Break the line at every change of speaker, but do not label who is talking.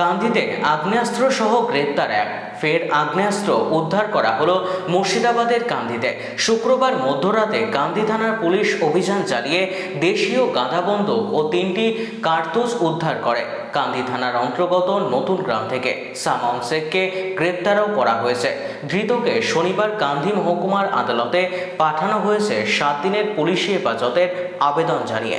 কান্দিতে আগ্নেয়াস্ত্র সহ গ্রেপ্তার এক। ফের আগ্নেয়াস্ত্র উদ্ধার করা হলো মুর্শিদাবাদের কান্দিতে। শুক্রবার মধ্যরাতে কান্দি থানার পুলিশ অভিযান চালিয়ে দেশীয় গাঁদা বন্দুক ও তিনটি কার্তুজ উদ্ধার করে। কান্দি থানার অন্তর্গত নতুন গ্রাম থেকে সামাউন শেখকে গ্রেপ্তারও করা হয়েছে। ধৃতকে শনিবার কান্দি মহকুমার আদালতে পাঠানো হয়েছে সাত দিনের পুলিশি হেফাজতের আবেদন জানিয়ে।